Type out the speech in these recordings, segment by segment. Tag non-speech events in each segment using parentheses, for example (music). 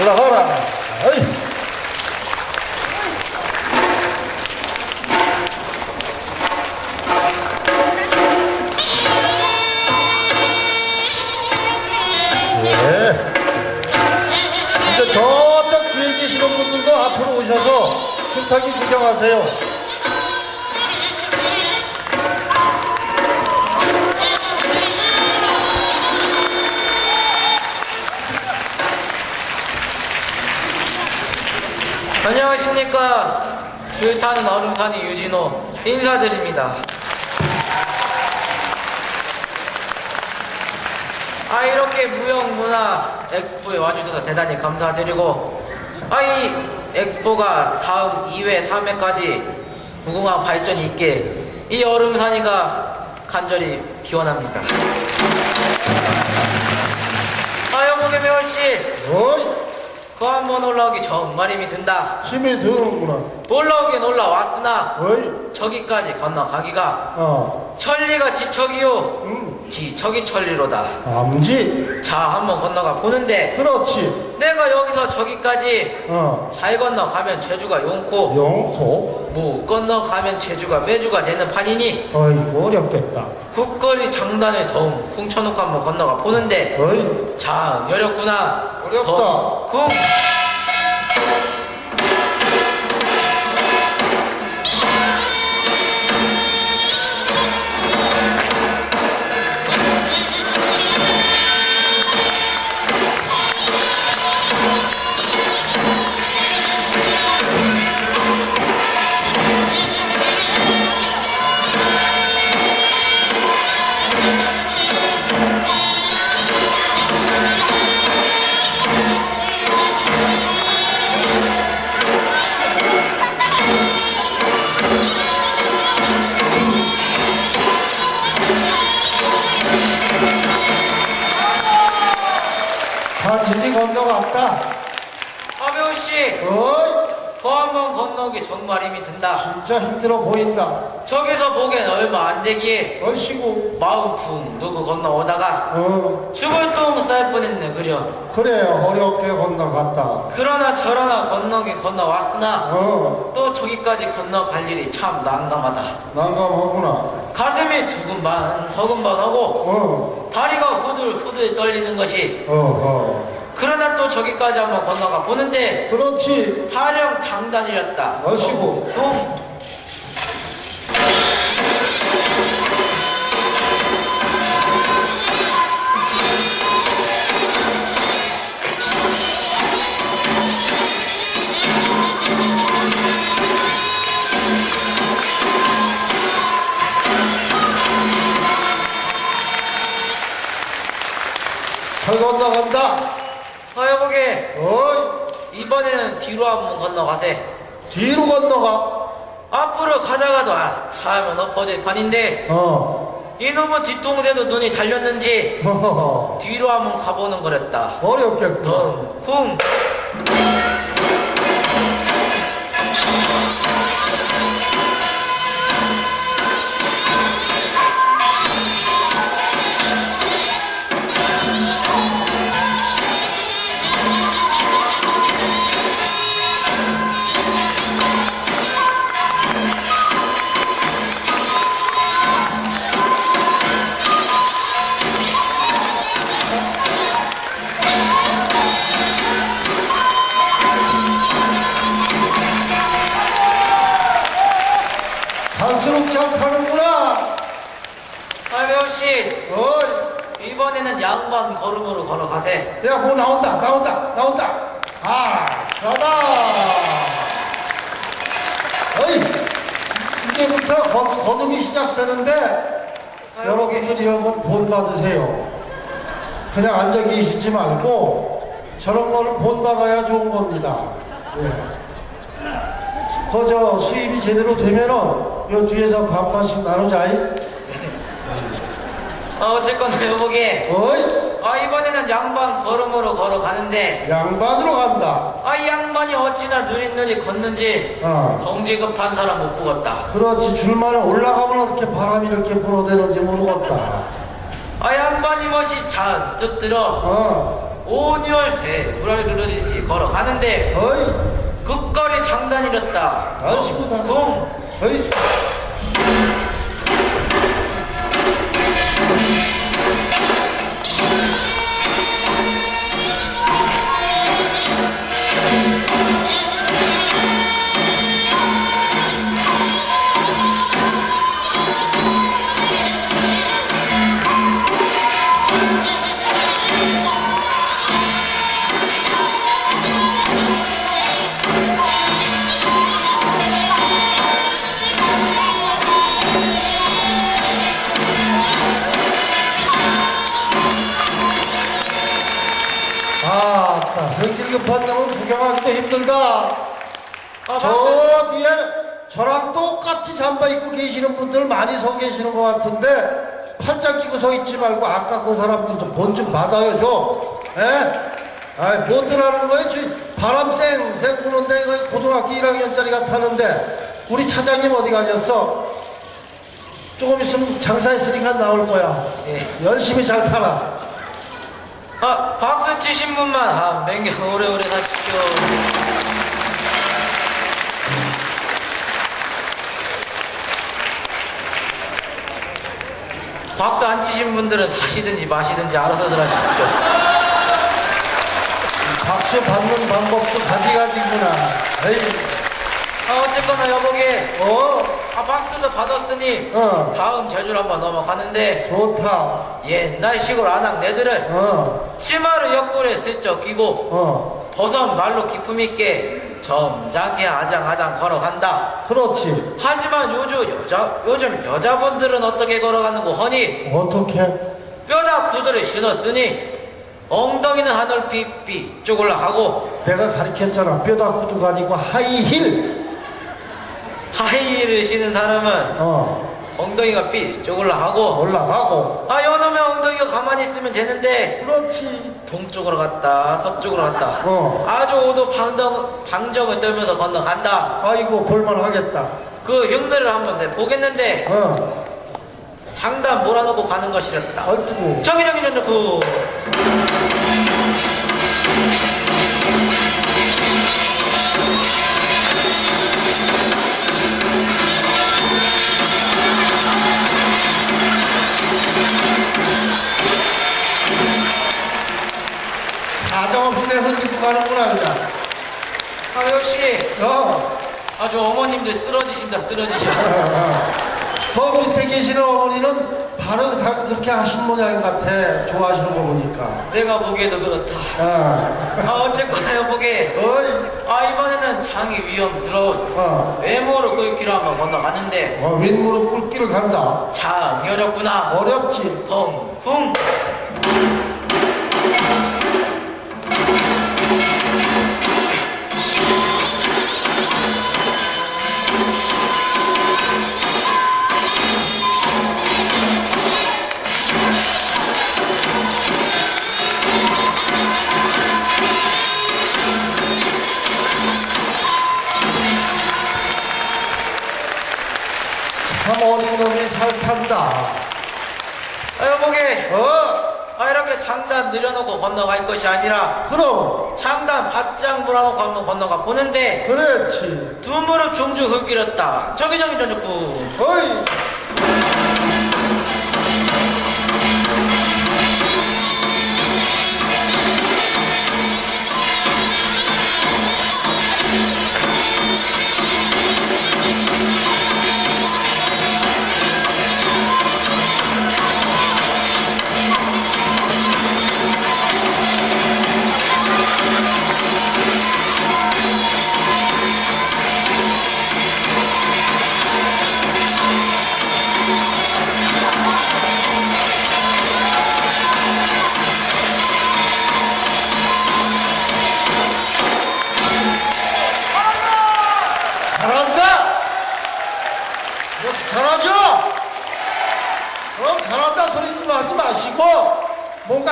올라가라. 어이. 예. 저쪽 뒤에 계시는 분들도 앞으로 오셔서 술타기 구경하세요. 안녕하십니까. 줄 타는 얼음산이 유진호 인사드립니다. 아 이렇게 무형문화 엑스포에 와주셔서 대단히 감사드리고 아이 엑스포가 다음 2회 3회까지 무궁한 발전이 있게 이 얼음산이가 간절히 기원합니다. 아 여보게 매월씨 어이. 그 한 번 올라오기 정말 힘이 든다 힘이 드는구나. 올라오긴 올라왔으나 어이. 저기까지 건너가기가 어. 천리가 지척이요 음. 지척이 천리로다 암지. 자 한번 건너가 보는데 그렇지. 내가 여기서 저기까지 어. 잘 건너가면 제주가 용코 영코. 못 건너가면 제주가 매주가 되는 판이니 어이구, 어렵겠다. 국거리 장단을 더움 궁쳐놓고 한번 건너가 보는데 어이. 자 어렵구나 어렵다. 더, 궁 간신히 건너갔다. 하배우씨 어이. 더 한 번 건너기 정말 힘이 든다 진짜 힘들어 보인다. 저기서 보기엔 얼마 안 되기에 얼씨구. 마음 쿵 누구 건너오다가 어. 죽을 똥쌀 뻔했네 그려 그래, 어렵게 건너갔다. 그러나 저러나 건너긴 건너왔으나 어. 또 저기까지 건너갈 일이 참 난감하다 난감하구나. 가슴이 두근반 서근반하고 어. 다리가 후들후들 떨리는 것이 어, 어. 그러나 또 저기까지 한번 건너가 보는데 그렇지. 타령 장단이었다 얼씨구. 동잘 건너간다. 허여보게 어이. 이번에는 뒤로 한번 건너가세 뒤로 건너가. 앞으로 가다가도 아참 엎어질 판인데 어. 이놈의 뒤통수에도 눈이 달렸는지 허허허. 뒤로 한번 가보는 거랬다 어렵겠다. 쿵 어이. 이번에는 양반 걸음으로 걸어가세 야, 뭐 나온다, 나온다, 나온다. 아, 싸다. 어이, 이제부터 거, 거둠이 시작되는데 여러분들 이런 건 본 받으세요. 그냥 앉아 계시지 말고 저런 거는 본 받아야 좋은 겁니다. 예. 그저 수입이 제대로 되면은 요 뒤에서 반반씩 나누자이. 어, 어쨌거나 여보게? 어이, 아 이번에는 양반 걸음으로 걸어가는데. 양반으로 간다. 아 이 양반이 어찌나 느릿느릿 걷는지 어. 성질 급한 사람 못 보겠다. 그렇지 줄만에 올라가면 어떻게 바람이 이렇게 불어대는지 모르겠다. 아 양반이 멋이 잔뜩 들어. 어. 온열새 물을 누르듯이 걸어가는데 어이. 극거리 장단이었다. 아시고 나궁 어이 구경하기도 힘들다 아, 저 뒤에 저랑 똑같이 잠바 입고 계시는 분들 많이 서 계시는 것 같은데 팔짱 끼고 서 있지 말고 아까 그 사람들도 본좀 받아요 좀 예? 아이 뭐들 하는 거예요 지금 바람 쌩쌩 부는데 그 고등학교 1학년짜리가 타는데 우리 차장님 어디 가셨어? 조금 있으면 장사했으니까 나올 거야 예. 열심히 잘 타라 아, 박수 치신 분만 아, 맹경 오래오래 사십시오. 박수 안 치신 분들은 사시든지 마시든지 알아서들 하십시오. 박수 받는 방법도 가지가지구나 에이 아, 어쨌거나 여보게, 어? 아, 박수도 받았으니 어. 다음 제주로 한번 넘어가는데 좋다 옛날 시골 안악 내들은 어, 치마를 옆구리에 슬쩍 끼고 어, 버선 말로 기품 있게 점잖게 아장아장 걸어간다. 그렇지. 하지만 요즘 여자 요즘 여자분들은 어떻게 걸어가는고 허니 어떻게? 뼈다 구두를 신었으니 엉덩이는 하늘 삐삐 쪼글라 하고 내가 가르쳤잖아. 뼈다 구두가 아니고 하이힐. 하이힐을 신은 사람은 어, 엉덩이가 삐 쪼글라 하고 올라가고. 아 요놈의 엉덩이가 가만히 있으면 되는데 그렇지. 동쪽으로 갔다 서쪽으로 갔다 어. 아주 오도 방정, 방정을 떨면서 건너간다 아이고, 볼만하겠다. 그 흉내를 한번 내 보겠는데 어, 장단 몰아넣고 가는 것이랬다 어쩌고. 저기 저기 저기 그 사정없이 내 흔들고 가는구나, 그냥. 아 역시 어, 아주 어머님들 쓰러지신다 쓰러지셔 저 (laughs) 밑에 계시는 어머니는 바로 다 그렇게 하신 모양 같아. 좋아하시는 거 보니까. 내가 보기에도 그렇다 어, 아 어쨌거나 여보게 어이, 아 이번에는 장이 위험스러운 어, 외모를 끌기로 한번 건너가는데 어, 윗무릎 꿇기를 간다. 장 어렵구나 어렵지. 덩쿵 장단 늘여놓고 건너갈 것이 아니라 그럼 장단 바짝 몰아놓고 한번 건너가 보는데 그렇지. 두 무릎 종주 흙 길었다 저기 저기 저기 구 어이.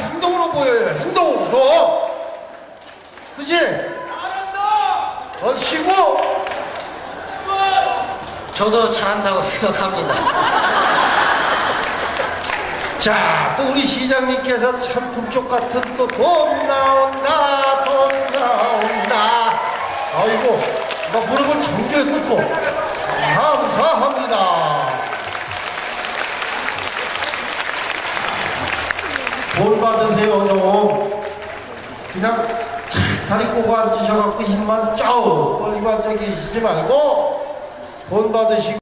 행동으로 보여요. 행동으로 좀. 그지? 잘한다. 어 쉬고. 저도 잘한다고 생각합니다 (laughs) 자, 또 우리 시장님께서 참 금쪽 같은 또 돈 나온다, 돈 나온다. 아이고, 막 무릎을 정주에 꿇고 감사합니다. 돈 받으세요, 좀. 그냥 착 다리 꼬고 앉으셔갖고 입만 짜우 벌리고 앉아 계시지 말고 돈 받으시고